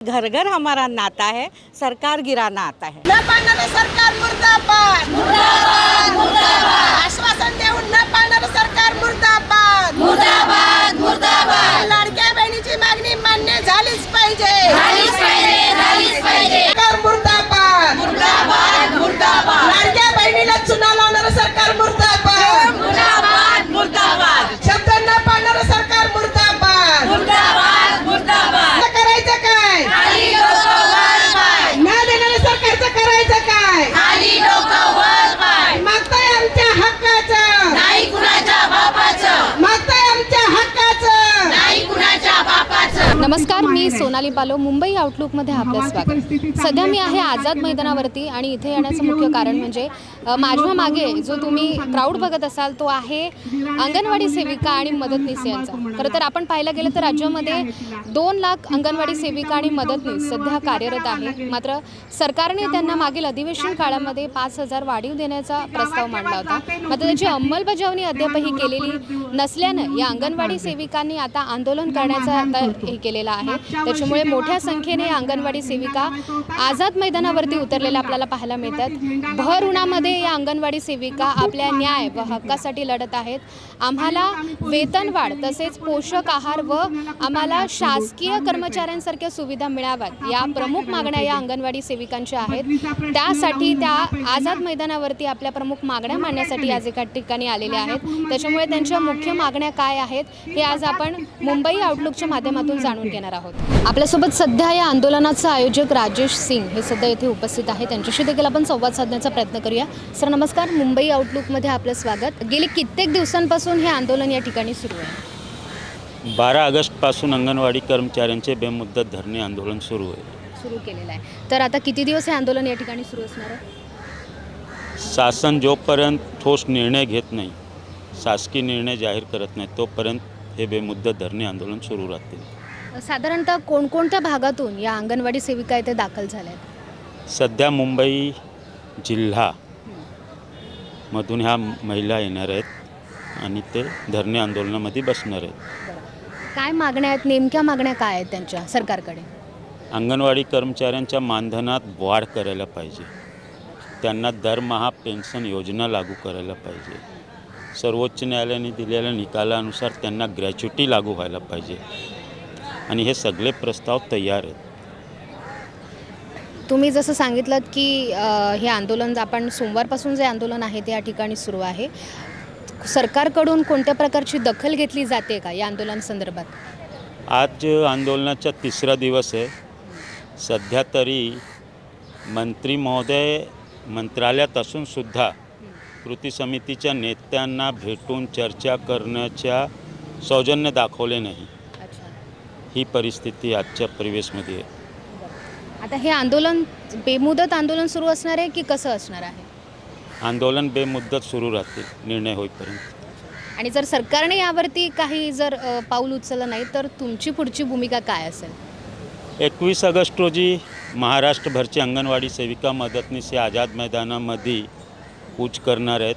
घर घर हमारा नाता है सरकार गिराना आता है। न पाहणारं सरकार मुर्दाबाद। मुर्दाबाद मुर्दाबाद। आश्वासन देऊन न पाहणारं सरकार मुर्दाबाद। मुर्दाबाद मुर्दाबाद। लाडक्या बहिणीची मागणी मान्य झालीच पाहिजे। झालीच पाहिजे झालीच पाहिजे। सोनाली पालो मुंबई आउटलुकमध्ये आपलं स्वागत. सध्या मी आहे आझाद मैदानावरती आणि इथे येण्याचं मुख्य कारण म्हणजे माझ्या मागे जो तुम्ही क्राऊड बघत असाल तो आहे अंगणवाडी सेविका आणि मदतनीस यांचा. खरं तर आपण पाहायला गेलं तर राज्यामध्ये दोन लाख अंगणवाडी सेविका आणि मदतनीस सध्या कार्यरत आहे. मात्र सरकारने त्यांना मागील अधिवेशन काळामध्ये पाच हजार वाढीव देण्याचा प्रस्ताव मांडला होता. मात्र त्याची अंमलबजावणी अद्यापही केलेली नसल्यानं या अंगणवाडी सेविकांनी आता आंदोलन करण्याचा हे केलेलं आहे. त्यामुळे मोठ्या संख्येने अंगणवाडी सेविका आझाद मैदानावरती उतरलेल्या आपल्याला पाहायला मिळतात. भर उन्हामध्ये या अंगणवाडी सेविका आपल्या न्याय व हक्कासाठी लढत आहेत. आम्हाला वेतनवाढ तसेच पोषक आहार व आम्हाला शासकीय कर्मचाऱ्यांसारख्या सुविधा मिळाव्यात या प्रमुख मागण्या या अंगणवाडी सेविकांच्या आहेत. त्यासाठी त्या आझाद मैदानावरती आपल्या प्रमुख मागण्या मांडण्यासाठी आज एका ठिकाणी आलेल्या आहेत. त्याच्यामुळे त्यांच्या मुख्य मागण्या काय आहेत हे आज आपण मुंबई आउटलुकच्या माध्यमातून जाणून घेणार आहोत. आपल्यासोबत सध्या या आंदोलनाचे आयोजक राजेश सिंग हे सध्या येथे उपस्थित आहेत. त्यांच्याशी देखील आपण संवाद साधण्याचा प्रयत्न करूया. सर नमस्कार. मुंबई आउटलुकमध्ये आपलं स्वागत. गेली कित्येक दिवसांपासून हे आंदोलन या ठिकाणी सुरू आहे. बारा ऑगस्टपासून अंगणवाडी कर्मचाऱ्यांचे बेमुदत धरणे आंदोलन सुरू आहे. सुरू केलेलं आहे. तर आता किती दिवस हे आंदोलन या ठिकाणी सुरू असणार आहे? शासन जोपर्यंत ठोस निर्णय घेत नाही शासकीय निर्णय जाहीर करत नाही तोपर्यंत हे बेमुदत धरणे आंदोलन सुरू राहतील. साधारणतः कोणकोणत्या भागातून या अंगणवाडी सेविका इथे दाखल झाल्या आहेत? सध्या मुंबई जिल्हा मधून ह्या महिला येणार आहेत आणि ते धरणे आंदोलनामध्ये बसणार आहेत. काय मागण्या आहेत? नेमक्या मागण्या काय आहेत त्यांच्या सरकारकडे? अंगणवाडी कर्मचाऱ्यांच्या मानधनात वाढ करायला पाहिजे. त्यांना दरमहा पेन्शन योजना लागू करायला पाहिजे. सर्वोच्च न्यायालयाने दिलेल्या निकालानुसार त्यांना ग्रॅच्युटी लागू व्हायला पाहिजे. आणि हे सगळे प्रस्ताव तयार आहेत. तुम्ही जसं सांगितलं की हे आंदोलन आपण सोमवारपासून जे आंदोलन आहे ते या ठिकाणी सुरू आहे. सरकारकडून कोणत्या प्रकारची दखल घेतली जाते का या आंदोलन संदर्भात? आज आंदोलनाचा तिसरा दिवस आहे. सध्या तरी मंत्री महोदय मंत्रालयात असूनसुद्धा कृती समितीच्या नेत्यांना भेटून चर्चा करण्याच्या सौजन्य दाखवले नाही. ही परिस्थिती आजच्या परिवेशमध्ये आहे. आता हे आंदोलन बेमुदत आंदोलन सुरू असणार आहे की कसं असणार आहे? आंदोलन बेमुद्दत सुरू राहतील निर्णय होईपर्यंत. आणि जर सरकारने यावरती काही जर अ, पाऊल उचललं नाही तर तुमची पुढची भूमिका काय असेल? एकवीस ऑगस्ट रोजी महाराष्ट्रभरची अंगणवाडी सेविका मदतनीस या आझाद मैदानामध्ये कूच करणार आहेत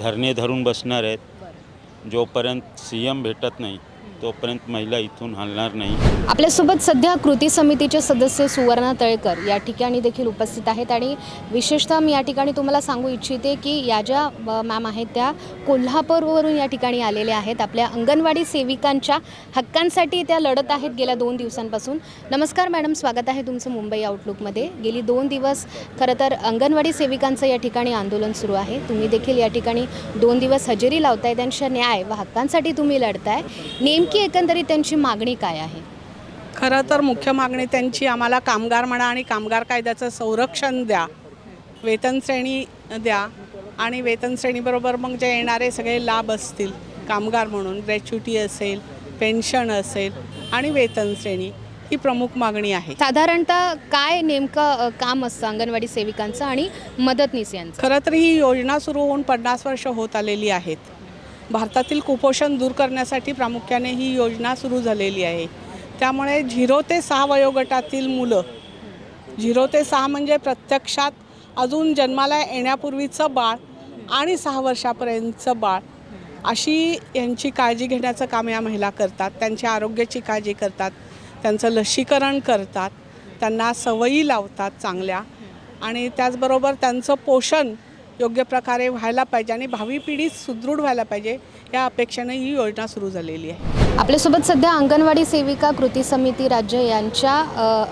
धरणे धरून बसणार आहेत. जोपर्यंत सी एम भेटत नाही तोपर्यंत महिला इथून हलणार नाही. आपल्यासोबत सध्या कृती समितीचे सदस्य सुवर्णा तळकर या ठिकाणी देखील उपस्थित आहेत आणि विशेषतः मी या ठिकाणी तुम्हाला सांगू इच्छिते की या ज्या मॅम आहेत त्या कोल्हापूरवरून या ठिकाणी आलेल्या आहेत. आपल्या अंगणवाडी सेविकांच्या हक्कांसाठी त्या लढत आहेत गेल्या दोन दिवसांपासून. नमस्कार मॅडम स्वागत आहे तुमचं मुंबई आउटलुकमध्ये गेली दोन दिवस खरं तर अंगणवाडी सेविकांचं या ठिकाणी आंदोलन सुरू आहे. तुम्ही देखील या ठिकाणी दोन दिवस हजेरी लावताय त्यांच्या न्याय व हक्कांसाठी तुम्ही लढताय. नेम नेमकी एकंदरीत त्यांची मागणी काय आहे? खरं तर मुख्य मागणी त्यांची आम्हाला कामगार म्हणा आणि कामगार कायद्याचं संरक्षण द्या वेतन श्रेणी द्या आणि वेतन श्रेणीबरोबर मग जे येणारे सगळे लाभ असतील कामगार म्हणून ग्रॅच्युटी असेल पेन्शन असेल आणि वेतन श्रेणी ही प्रमुख मागणी आहे. साधारणतः काय नेमकं काम असतं अंगणवाडी सेविकांचं आणि मदतनीस यांचं? खरं तर ही योजना सुरू होऊन पन्नास वर्ष होत आलेली आहेत. भारतातील कुपोषण दूर करण्यासाठी प्रामुख्याने ही योजना सुरू झालेली आहे. त्यामुळे झिरो ते सहा वयोगटातील मुलं झिरो ते सहा म्हणजे प्रत्यक्षात अजून जन्माला येण्यापूर्वीचं बाळ आणि सहा वर्षापर्यंतचं बाळ अशी यांची काळजी घेण्याचं काम या महिला करतात. त्यांच्या आरोग्याची काळजी करतात त्यांचं लसीकरण करतात त्यांना सवयी लावतात चांगल्या आणि त्याचबरोबर त्यांचं पोषण योग्य प्रकारे व्हायला पाहिजे आणि भावी पिढी सुदृढ व्हायला पाहिजे या अपेक्षेने ही योजना सुरू झालेली आहे. आपल्यासोबत सध्या अंगणवाडी सेविका कृती समिती राज्य यांच्या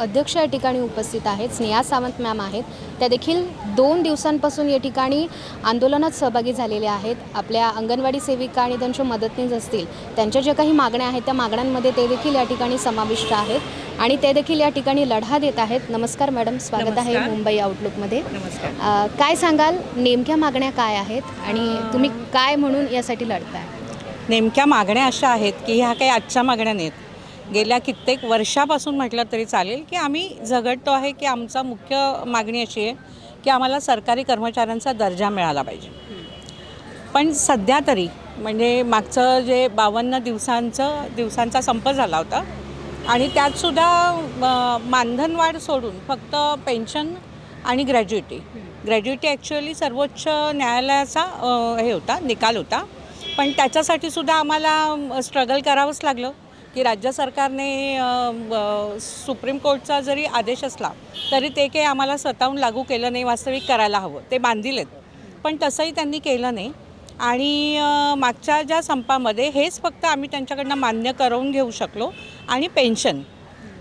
अध्यक्ष या ठिकाणी उपस्थित आहेत. स्नेहा सावंत मॅम आहेत. त्या देखील दोन दिवसांपासून या ठिकाणी आंदोलनात सहभागी झालेल्या आहेत. आपल्या अंगणवाडी सेविका आणि त्यांच्या मदतनीस असतील त्यांच्या ज्या काही मागण्या आहेत त्या मागण्यांमध्ये ते देखील या ठिकाणी समाविष्ट आहेत. आणि ते देखील या ठिकाणी लढा देत आहेत. नमस्कार मॅडम स्वागत आहे. मुंबई आउटलुकमध्ये काय सांगाल नेमक्या मागण्या काय आहेत आणि तुम्ही काय म्हणून यासाठी लढताय? नेमक्या मागण्या अशा आहेत की ह्या काही आजच्या मागण्या नाहीत. गेल्या कित्येक वर्षापासून म्हटलं तरी चालेल की आम्ही झगडतो आहे की आमचा मुख्य मागणी अशी आहे की आम्हाला सरकारी कर्मचाऱ्यांचा दर्जा मिळाला पाहिजे. पण सध्या तरी म्हणजे मागचं जे बावन्न दिवसांचं दिवसांचा संप झाला होता आणि त्यातसुद्धा मानधनवाढ सोडून फक्त पेन्शन आणि ग्रॅज्युइटी ग्रॅज्युइटी ॲक्च्युअली सर्वोच्च न्यायालयाचा हे होता निकाल होता. पण त्याच्यासाठी सुद्धा आम्हाला स्ट्रगल करावंच लागलं की राज्य सरकारने सुप्रीम कोर्टचा जरी आदेश असला तरी ते काही आम्हाला स्वतःहून लागू केलं नाही वास्तविक करायला हवं ते बांधिलेत. पण तसंही त्यांनी केलं नाही. आणि मागच्या ज्या संपामध्ये हेच फक्त आम्ही त्यांच्याकडनं मान्य करवून घेऊ शकलो. आणि पेन्शन.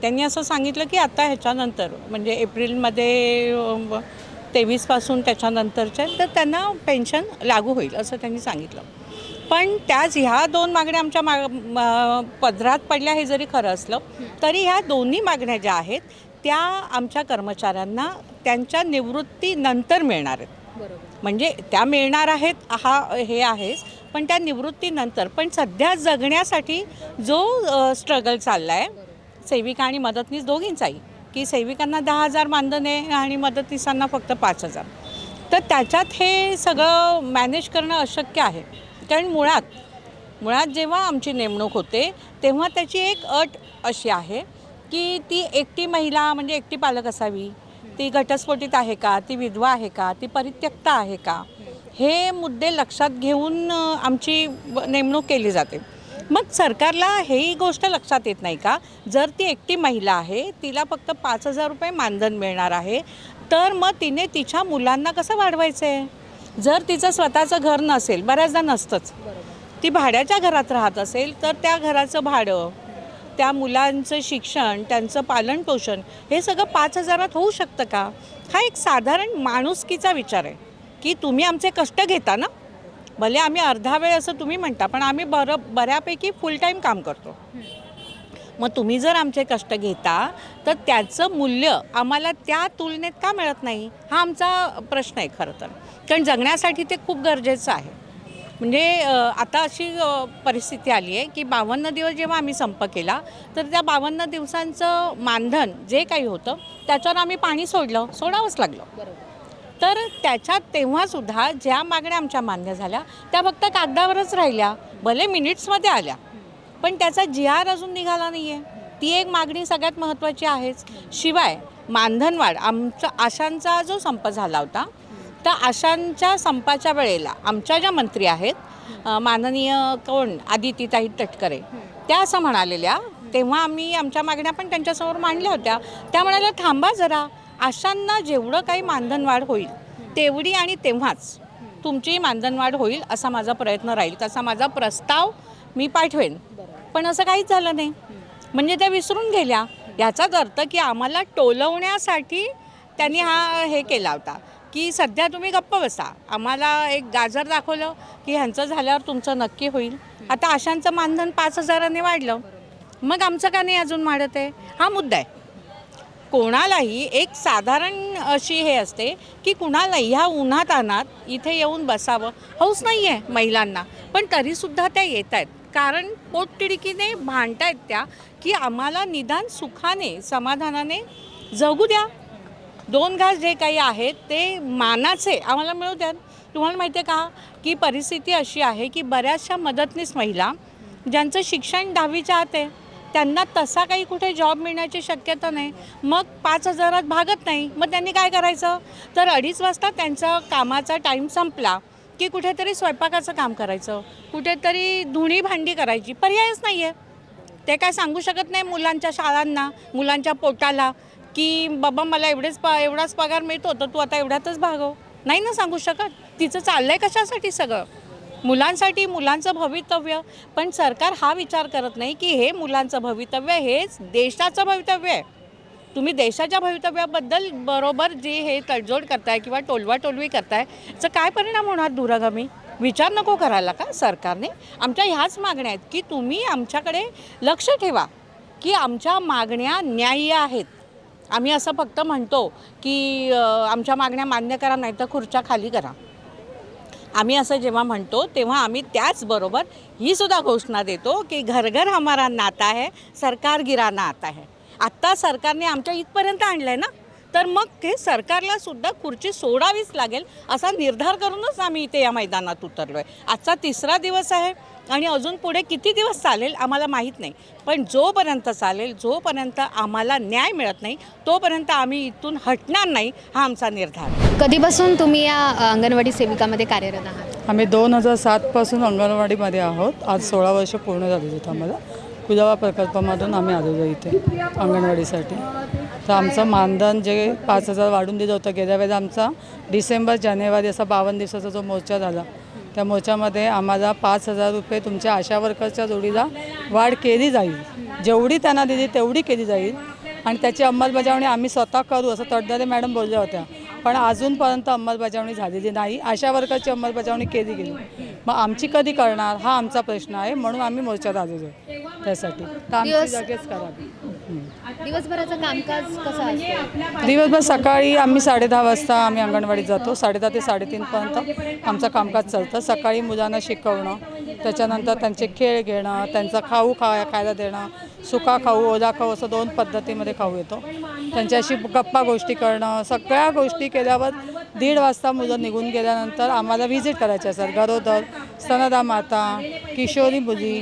त्यांनी असं सांगितलं की आता ह्याच्यानंतर म्हणजे एप्रिलमध्ये तेवीसपासून त्याच्यानंतरच्या तर त्यांना पेन्शन लागू होईल असं त्यांनी सांगितलं. पण त्याच ह्या दोन मागण्या आमच्या मा पदरात पडल्या हे जरी खरं असलं तरी ह्या दोन्ही मागण्या ज्या आहेत त्या आमच्या कर्मचाऱ्यांना त्यांच्या निवृत्तीनंतर मिळणार आहेत. बरोबर. म्हणजे त्या मिळणार आहेत हा हे आहेच पण त्या निवृत्तीनंतर पण सध्या जगण्यासाठी जो स्ट्रगल चालला आहे सेविका आणि मदतनीस दोघींचाही की सेविकांना दहा हजार मानधन आहे आणि मदतनीसांना फक्त पाच हजार. तर त्याच्यात हे सगळं मॅनेज करणं अशक्य आहे. कारण मुळात मुळात जेव्हा आमची नेमणूक होते तेव्हा त्याची एक अट अशी आहे की ती एकटी महिला म्हणजे एकटी पालक असावी ती घटस्फोटित आहे का? ती विधवा आहे का? ती परित्यक्त आहे का? हे मुद्दे लक्षात घेऊन आमची नेमणूक केली जाते. मग सरकारला हेही गोष्ट लक्षात येत नाही का? जर ती एकटी महिला आहे तिला फक्त पाच हजार रुपये मानधन मिळणार आहे तर मग तिने तिच्या मुलांना कसं वाढवायचं आहे जर तिचं स्वतःचं घर नसेल बऱ्याचदा नसतंच. ती भाड्याच्या घरात राहत असेल तर त्या घराचं भाडं त्या मुलांचं शिक्षण त्यांचं पालनपोषण हे सगळं पाच हजारात होऊ शकतं का? हा एक साधारण माणुसकीचा विचार आहे की तुम्ही आमचे कष्ट घेता ना? भले आम्ही अर्धा वेळ असं तुम्ही म्हणता पण आम्ही बरं बऱ्यापैकी फुल टाईम काम करतो. मग तुम्ही जर आमचे कष्ट घेता तर त्याचं मूल्य आम्हाला त्या तुलनेत का मिळत नाही? हा आमचा प्रश्न आहे खरं तर. कारण जगण्यासाठी ते खूप गरजेचं आहे. म्हणजे आता अशी परिस्थिती आली आहे की बावन्न दिवस जेव्हा आम्ही संप केला तर त्या बावन्न दिवसांचं मानधन जे काही होतं त्याच्यावर आम्ही पाणी सोडलं सोडावंच लागलं. तर त्याच्यात तेव्हासुद्धा ज्या मागण्या आमच्या मान्य झाल्या त्या फक्त कागदावरच राहिल्या भले मिनिट्समध्ये आल्या. पण त्याचा जी आर अजून निघाला नाही आहे ती एक मागणी सगळ्यात महत्त्वाची आहेच. शिवाय मानधनवाढ आमचा आशांचा जो संप झाला होता तर आशांच्या संपाच्या वेळेला आमच्या ज्या मंत्री आहेत माननीय कोण? आदितीताई तटकरे. त्या असं म्हणालेल्या तेव्हा आम्ही आमच्या मागण्या पण त्यांच्यासमोर मांडल्या होत्या. त्या म्हणाल्या थांबा जरा आशांना जेवढं काही मानधनवाढ होईल तेवढी आणि तेव्हाच तुमची मानधनवाढ होईल असा माझा प्रयत्न राहील तसा माझा प्रस्ताव मी पाठवेन. पण असं काहीच झालं नाही. म्हणजे त्या विसरून गेल्या. याचाच अर्थ की आम्हाला टोलवण्यासाठी त्यांनी हा हे केला होता. की सध्या तुम्ही गप्प बसा. आम्हाला एक गाजर दाखवलं की ह्यांचं झाल्यावर तुमचं नक्की होईल. आता आशांचं मानधन पाच हजाराने वाढलं. मग आमचं का नाही अजून वाढत आहे? हा मुद्दा आहे. कोणालाही एक साधारण अशी हे असते की कुणालाही ह्या उन्हात अनात इथे येऊन बसावं. हौस नाही आहे महिलांना. पण तरीसुद्धा त्या येत आहेत. कारण पोटतिडकीने भांडतायत त्या की आम्हाला निदान सुखाने समाधानाने जगू द्या. दोन घास जे काही आहेत ते मानाचे आम्हाला मिळू द्यात तुम्हाला माहिती आहे का? की परिस्थिती अशी आहे की बऱ्याचशा मदतनीस महिला ज्यांचं शिक्षण दहावीच्या आत आहे त्यांना तसा काही कुठे जॉब मिळण्याची शक्यता नाही. मग पाच हजारात भागत नाही. मग त्यांनी काय करायचं? तर अडीच वाजता त्यांचा कामाचा टाईम संपला की कुठेतरी स्वयंपाकाचं काम करायचं. कुठेतरी धुणी भांडी करायची. पर्यायच नाही आहे ते काय सांगू शकत नाही मुलांच्या शाळांना मुलांच्या पोटाला. की बाबा मला एवढेच प एवढाच पगार मिळतो तर तू आता एवढ्यातच भागव. नाही ना सांगू शकत. तिचं चाललंय कशासाठी सगळं? मुलांसाठी मुलांचं भवितव्य. पण सरकार हा विचार करत नाही की हे मुलांचं भवितव्य हेच देशाचं भवितव्य आहे. तुम्ही देशाच्या भवितव्याबद्दल बरोबर जे हे तडजोड करताय किंवा टोलवाटोलवी करताय तर काय परिणाम होणार दूरगामी? विचार नको करायला का सरकारने? आमच्या ह्याच मागण्या आहेत की तुम्ही आमच्याकडे लक्ष ठेवा की आमच्या मागण्या न्याय्य आहेत. आम्ही असं फक्त म्हणतो की आमच्या मागण्या मान्य करा नाही तर खुर्च्या खाली करा. आम्ही असं जेव्हा म्हणतो तेव्हा आम्ही त्याचबरोबर ही सुद्धा घोषणा देतो की घर घर हमारा नाता है सरकार गिराना आता है. आत्ता सरकारने आमच्या इथपर्यंत आणलं आहे ना? तर मग ते सरकारला सुद्धा खुर्ची सोडावीच लागेल असा निर्धार करूनच आम्ही इथे या मैदानात उतरलो आहे आजचा तिसरा दिवस आहे आणि अजून पुढे किती दिवस चालेल आम्हाला माहीत नाही. पण जोपर्यंत चालेल जोपर्यंत आम्हाला न्याय मिळत नाही तोपर्यंत आम्ही इथून हटणार नाही हा आमचा निर्धार. कधीपासून तुम्ही या अंगणवाडी सेविकामध्ये कार्यरत आहात? आम्ही दोन हजार सातपासून अंगणवाडीमध्ये आहोत. आज सोळा वर्ष पूर्ण झाली होतं आम्हाला. कुजावा प्रकल्पामधून आम्ही आलेलो इथे अंगणवाडीसाठी. तर आमचं मानधन जे पाच हजार वाढून दिलं होतं गेल्या वेळेला आमचा डिसेंबर जानेवारी असा बावन्न दिवसाचा जो मोर्चा झाला त्या मोर्चामध्ये आम्हाला पाच हजार रुपये तुमच्या आशा वर्करच्या जोडीला वाढ केली जाईल. जेवढी त्यांना दिली तेवढी केली जाईल. आणि त्याची अंमलबजावणी आम्ही स्वतः करू असं तडदरे मॅडम बोलल्या होत्या. पण अजूनपर्यंत अंमलबजावणी झालेली नाही. आशा वर्गाची अंमलबजावणी केली गेली. मग आमची कधी करणार हा आमचा प्रश्न आहे म्हणून आम्ही आलेलो आहे त्यासाठी. तर आमची करावी. दिवसभराचं कामकाज कसं दिवसभर सकाळी आम्ही साडेदहा वाजता आम्ही अंगणवाडीत जातो. साडेदहा ते साडेतीनपर्यंत आमचं कामकाज चालतं. सकाळी मुलांना शिकवणं त्याच्यानंतर त्यांचे खेळ घेणं त्यांचा खाऊ खा खायला देणं सुका खाऊ ओला खाऊ असं दोन पद्धतीमध्ये खाऊ येतो. त्यांच्याशी गप्पा गोष्टी करणं सगळ्या गोष्टी केल्यावर दीड वाजता मुलं निघून गेल्यानंतर आम्हाला व्हिजिट करायचे असतात गरोदर स्तनदा माता किशोरी मुली.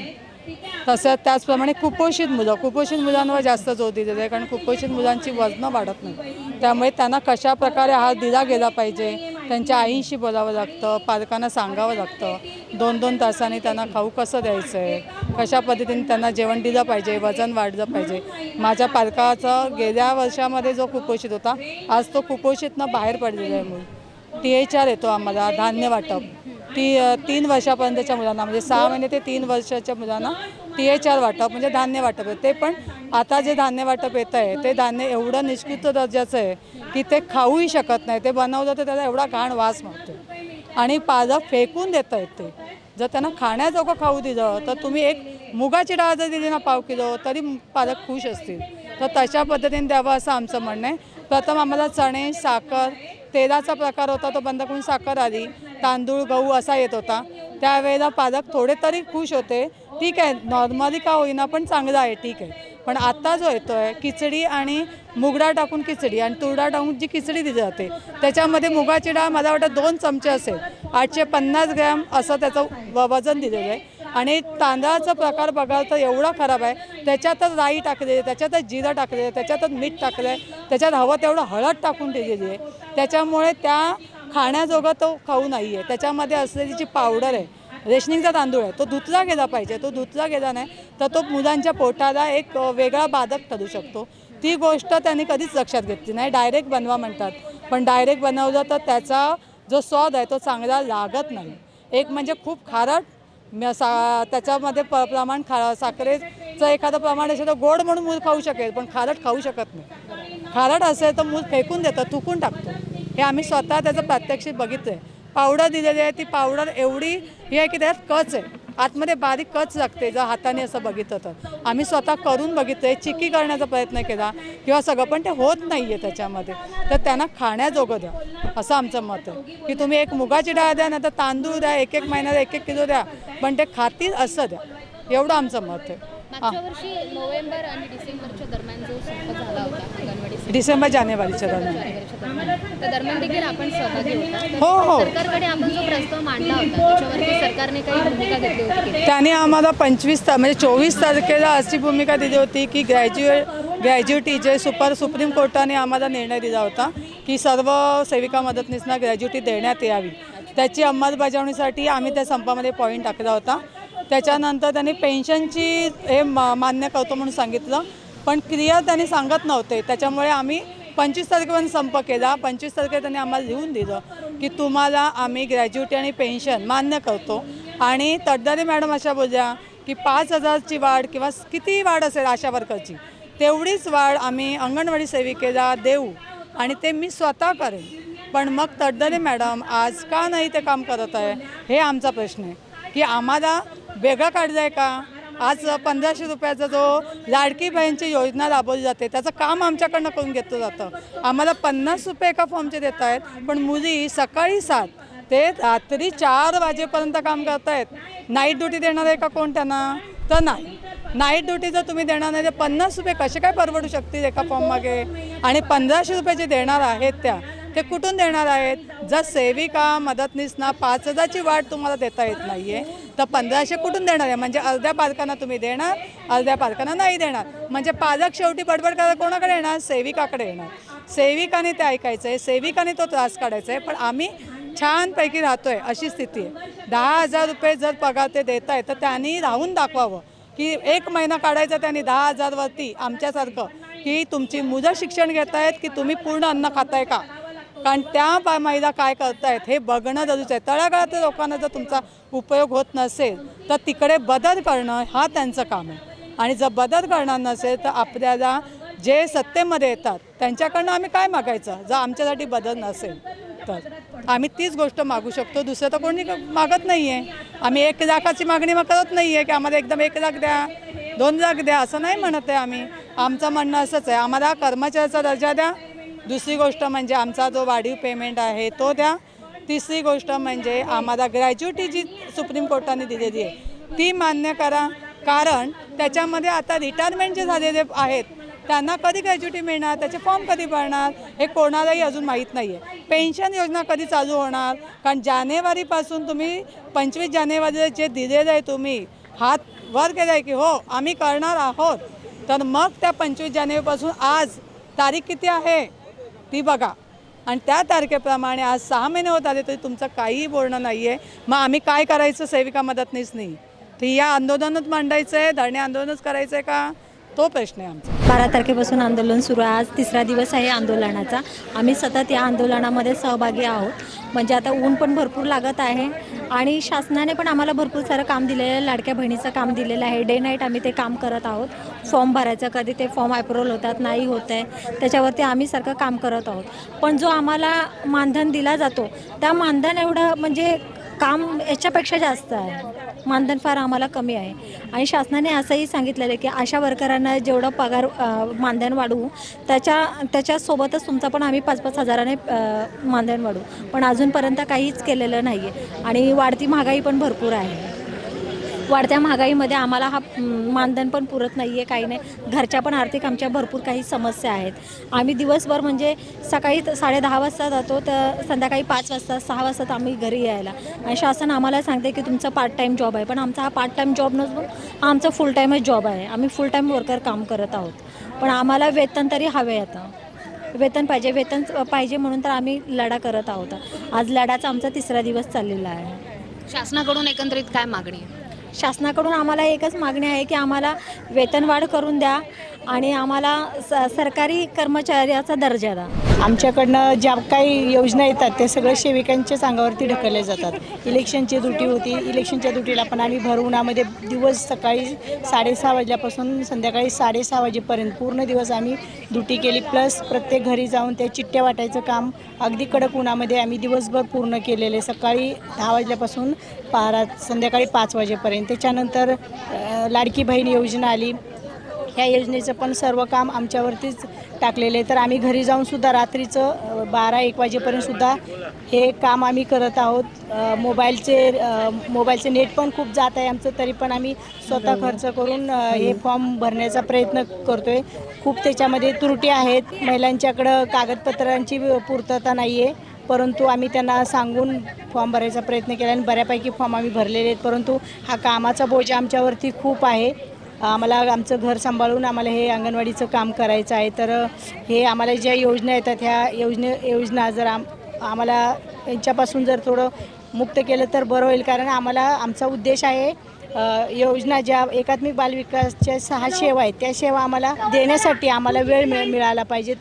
तसं त्याचप्रमाणे कुपोषित मुलं. कुपोषित मुलांवर जास्त जोर दिलेला आहे कारण कुपोषित मुलांची वजनं वाढत नाही. त्यामुळे त्यांना कशा प्रकारे आहार दिला गेला पाहिजे त्यांच्या आईंशी बोलावं लागतं पालकांना सांगावं लागतं. दोन दोन तासांनी त्यांना खाऊ कसं द्यायचं आहे कशा पद्धतीने त्यांना जेवण दिलं पाहिजे वजन वाढलं पाहिजे? माझ्या पालकाचा गेल्या वर्षामध्ये जो कुपोषित होता आज तो कुपोषितनं बाहेर पडलेला आहे मूल. टी एच आर येतो आम्हाला धान्य वाटप. ती तीन वर्षापर्यंतच्या मुलांना म्हणजे सहा महिने ते तीन वर्षाच्या मुलांना टी एच आर वाटप म्हणजे धान्य वाटप. ते पण आता जे धान्य वाटप येतं आहे ते धान्य एवढं निष्कृत दर्जाचं आहे की ते खाऊही शकत नाही. ते बनवलं तर त्याला एवढा घाण वास मारतो आणि पालक फेकून देत आहेत ते जर त्यांना खाण्याजोगं खाऊ दिलं तर तुम्ही एक मुगाची डाळ जर दिली ना पाव किलो तरी पालक खुश असतील. तर तशा पद्धतीने द्यावं असं आमचं म्हणणं आहे. प्रथम आम्हाला चणे साखर तेलाचा प्रकार होता तो बंद करून साखर आली. तांदूळ गहू असा येत होता. त्यावेळेला पालक थोडे तरी खुश होते. ठीक आहे नॉर्मली का होईना पण चांगलं आहे ठीक आहे. पण आत्ता जो येतो आहे खिचडी आणि मुगडा टाकून खिचडी आणि तुरडा टाकून जी खिचडी दिली जाते त्याच्यामध्ये मुगाची डाळ मला वाटतं दोन चमचे असेल. आठशे पन्नास ग्रॅम असं त्याचं व- वजन दिलेलं आहे. आणि तांदळाचा प्रकार बघाल तर एवढा खराब आहे. त्याच्यातच राई टाकले आहे त्याच्यातच जिरं टाकलेलं आहे त्याच्यातच मीठ टाकलं आहे त्याच्यात हवं तेवढं हळद टाकून दिलेली आहे. त्याच्यामुळे त्या खाण्याजोगा तो खाऊ नाही आहे त्याच्यामध्ये असलेली जी पावडर आहे रेशनिंगचा तांदूळ आहे. तो धुतला गेला पाहिजे. तो धुतला गेला नाही तर तो मुलांच्या पोटाला एक वेगळा बाधक ठरू शकतो. ती गोष्ट त्यांनी कधीच लक्षात घेतली नाही. डायरेक्ट बनवा म्हणतात. पण डायरेक्ट बनवलं तर त्याचा जो स्वाद आहे तो चांगला लागत नाही. एक म्हणजे खूप खारट म- सा त्याच्यामध्ये प प्रमाण खा साखरेचं एखादं प्रमाण असेल तर गोड म्हणून मूल खाऊ शकेल पण खारट खाऊ शकत नाही. खारट असेल तर मूल फेकून देतं थुकून टाकतो. हे आम्ही स्वतः त्याचं प्रात्यक्षिक बघितलं आहे पावडर दिलेली आहे ती पावडर एवढी ही आहे की त्यात कच आहे. आतमध्ये बारीक कच लागते जर हाताने असं बघितलं तर. आम्ही स्वतः करून बघितलं आहे चिकी करण्याचा प्रयत्न केला किंवा सगळं पण ते होत नाही आहे त्याच्यामध्ये. तर त्यांना खाण्याजोगं द्या असं आमचं मत आहे. की तुम्ही एक मुगाची डाळ द्या ना तर तांदूळ द्या एक एक महिन्याला एक एक किलो द्या पण ते खातील असं द्या. एवढं आमचं मत आहे. मागच्या वर्षी नोव्हेंबर आणि डिसेंबरच्या दरम्यान जो संप झाला होता अंगणवाडी सेविका डिसेंबर जानेवारीच्या दरम्यान. जानेवारीच्या दरम्यान त्या दरम्यान देखील आपण सहभागी होता. तर हो, हो. सरकारकडे आपण जो प्रस्ताव मांडला होता त्याच्यावरती सरकारने काही भूमिका घेतली होती की त्याने आम्हाला पंचवीस ता म्हणजे चोवीस तारखेला अशी भूमिका दिली होती की ग्रॅज्युएट ग्रॅज्युटी जे सुपर सुप्रीम कोर्टाने आम्हाला निर्णय दिला होता की सर्व सेविका मदतनीसना ग्रॅज्युटी देण्यात यावी. त्याची अंमलबजावणीसाठी आम्ही त्या संपामध्ये पॉईंट टाकला होता. त्याच्यानंतर त्यांनी पेन्शनची हे मा- मान्य करतो म्हणून सांगितलं. पण क्लिअर त्यांनी सांगत नव्हते. त्याच्यामुळे आम्ही पंचवीस तारखेपर्यंत संप केला. पंचवीस तारखे त्यांनी आम्हाला लिहून दिलं की तुम्हाला आम्ही ग्रॅज्युएटी आणि पेन्शन मान्य करतो. आणि तडदारी मॅडम अशा बोलल्या की पाच हजारची वाढ किंवा किती वाढ असेल आशा वर्करची तेवढीच वाढ आम्ही अंगणवाडी सेविकेला देऊ आणि ते मी स्वतः करेन. पण मग तडदरे मॅडम आज का नाही ते काम करत आहे हे आमचा प्रश्न आहे. की आम्हाला वेगळा काढलं आहे का? आज पंधराशे रुपयाचा जो लाडकी बहीणची योजना राबवली जाते त्याचं काम आमच्याकडनं करून घेतलं जातं. आम्हाला पन्नास रुपये एका फॉर्मचे देत आहेत पण मुली सकाळी सात ते रात्री चार वाजेपर्यंत काम करतायत. नाईट ड्युटी देणार आहे का कोण त्यांना? तर नाही. नाईट ड्युटी जर तुम्ही देणार नाही तर पन्नास रुपये कसे काय परवडू शकतील एका फॉर्ममागे आणि पंधराशे रुपये जे देणार आहेत त्या ते कुठून देणार आहेत? जर सेविका मदतनीसना पाच हजारची वाढ तुम्हाला देता येत नाही आहे तर पंधराशे कुठून देणार आहे? म्हणजे अर्ध्या पालकांना तुम्ही देणार अर्ध्या पालकांना नाही देणार. म्हणजे पालक शेवटी बडबड करा कोणाकडे येणार? सेविकाकडे येणार. सेविकाने ते ऐकायचं आहे सेविकाने तो त्रास काढायचा आहे पण आम्ही छानपैकी राहतो आहे अशी स्थिती आहे. दहा हजार रुपये जर पगार ते देत आहे तर त्यांनी राहून दाखवावं की एक महिना काढायचा त्यांनी दहा हजारवरती आमच्यासारखं की तुमची मुलं शिक्षण घेत आहेत की तुम्ही पूर्ण अन्न खाताय का? कारण त्या बा- महिला काय करतायत हे बघणं जरूरच आहे. तळागाळातील लोकांना जर तुमचा उपयोग होत नसेल तर तिकडे बदल करणं हा त्यांचं काम आहे. आणि जर बदल करणार नसेल तर आपल्याला जे सत्तेमध्ये येतात त्यांच्याकडनं आम्ही काय मागायचं? जर आमच्यासाठी बदल नसेल तर. आम्ही तीच गोष्ट मागू शकतो. दुसरं तर कोणी मागत नाही आहे आम्ही एक लाखाची मागणी मग करत नाही आहे की आम्हाला एकदम एक लाख द्या दोन लाख द्या असं नाही म्हणत आहे आम्ही. आमचं म्हणणं असंच आहे. आम्हाला कर्मचाऱ्याचा दर्जा द्या दुसरी गोष्ट म्हणजे आमचा जो वाढीव पेमेंट आहे तो द्या. तिसरी गोष्ट म्हणजे आम्हाला ग्रॅज्युटी जी सुप्रीम कोर्टाने दिलेली आहे ती मान्य करा. कारण त्याच्यामध्ये आता रिटायरमेंट जे झालेले आहेत त्यांना कधी ग्रॅज्युटी मिळणार त्याचे फॉर्म कधी भरणार हे कोणालाही अजून माहीत नाही आहे पेन्शन योजना कधी चालू होणार? कारण जानेवारीपासून तुम्ही पंचवीस जानेवारीला जे दिलेलं आहे तुम्ही हात वर केलं आहे की हो आम्ही करणार आहोत. तर मग त्या पंचवीस जानेवारीपासून आज तारीख किती आहे? ती बघा. आणि त्या तारखेप्रमाणे आज सहा महिने होत आले तरी तुमचं काहीही बोलणं नाही आहे मग आम्ही काय करायचं? सेविका मदतनीच नाही. तर या आंदोलनच मांडायचं आहे धरणे आंदोलनच करायचं आहे का? तो प्रश्न आहे आमचा. बारा तारखेपासून आंदोलन सुरू आहे. आज तिसरा दिवस आहे आंदोलनाचा. आम्ही सतत या आंदोलनामध्ये सहभागी आहोत. म्हणजे आता ऊन पण भरपूर लागत आहे. आणि शासनाने पण आम्हाला भरपूर सारं काम दिलेलं आहे. लाडक्या बहिणीचं काम दिलेलं आहे. डे नाईट आम्ही ते काम करत आहोत. फॉर्म भरायचं कधी ते फॉर्म अप्रूव्हल होतात नाही होत आहे. त्याच्यावरती आम्ही सारखं काम करत आहोत. पण जो आम्हाला मानधन दिला जातो त्या मानधन एवढं म्हणजे काम याच्यापेक्षा जास्त आहे. मानधन फार आम्हाला कमी आहे. आणि शासनाने असंही सांगितलेलं आहे की अशा वर्करांना जेवढं पगार मानधन वाढवू त्याच्या त्याच्यासोबतच तुमचं पण आम्ही पाच पाच हजाराने मानधन वाढवू. पण अजूनपर्यंत काहीच केलेलं नाही आहे आणि वाढती महागाई पण भरपूर आहे. वाढत्या महागाईमध्ये आम्हाला हा मानधन पण पुरत नाही आहे काही नाही. घरच्या पण आर्थिक आमच्या भरपूर काही समस्या आहेत. आम्ही दिवसभर म्हणजे सकाळी साडे दहा वाजता जातो तर संध्याकाळी पाच वाजता सहा वाजता तर आम्ही घरी यायला. आणि शासन आम्हाला सांगते की तुमचा पार्ट टाईम जॉब आहे. पण आमचा हा पार्ट टाईम जॉब नसून हा आमचा फुल टाईमच जॉब आहे. आम्ही फुल टाईम वर्कर काम करत आहोत. पण आम्हाला वेतन तरी हवे आता. वेतन पाहिजे वेतन पाहिजे म्हणून तर आम्ही लढा करत आहोत. आज लढाचा आमचा तिसरा दिवस चाललेला आहे. शासनाकडून एकंदरीत काय मागणी आहे? शासनाकडून आम्हाला एकच मागणी आहे की आम्हाला वेतनवाढ करून द्या. आणि आम्हाला स सरकारी कर्मचाऱ्याचा दर्जा द्या. आमच्याकडनं ज्या काही योजना येतात ते सगळं सेविकांच्याच अंगावरती ढकलले जातात. इलेक्शनची ड्युटी होती इलेक्शनच्या ड्युटीला पण आम्ही भर उन्हामध्ये दिवस सकाळी साडेसहा वाजल्यापासून संध्याकाळी साडेसहा वाजेपर्यंत पूर्ण दिवस आम्ही ड्युटी केली. प्लस प्रत्येक घरी जाऊन त्या चिठ्ठ्या वाटायचं काम अगदी कडक उन्हामध्ये आम्ही दिवसभर पूर्ण केलेले. सकाळी दहा वाजल्यापासून पारा संध्याकाळी पाच वाजेपर्यंत. त्याच्यानंतर लाडकी बहीण योजना आली. ह्या योजनेचं पण सर्व काम आमच्यावरतीच टाकलेलं आहे. तर आम्ही घरी जाऊन सुद्धा रात्रीचं बारा एक वाजेपर्यंत सुद्धा हे काम आम्ही करत आहोत. मोबाईलचे मोबाईलचे नेट पण खूप जात आहे आमचं तरी पण आम्ही स्वतः खर्च करून हे फॉर्म भरण्याचा प्रयत्न करतो आहे खूप त्याच्यामध्ये त्रुटी आहेत. महिलांच्याकडं कागदपत्रांची पूर्तता नाही आहे परंतु आम्ही त्यांना सांगून फॉर्म भरायचा प्रयत्न केला आणि बऱ्यापैकी फॉर्म आम्ही भरलेले आहेत. परंतु हा कामाचा बोजा आमच्यावरती खूप आहे. आम्हाला आमचं घर सांभाळून आम्हाला हे अंगणवाडीचं काम करायचं आहे. तर हे आम्हाला ज्या योजना येतात ह्या योजने योजना जर आम आम्हाला यांच्यापासून जर थोडं मुक्त केलं तर बरं होईल. कारण आम्हाला आमचा उद्देश आहे योजना ज्या एकात्मिक बालविकासच्या सहा सेवा आहेत त्या सेवा आम्हाला देण्यासाठी आम्हाला वेळ मिळ मिळाला पाहिजे.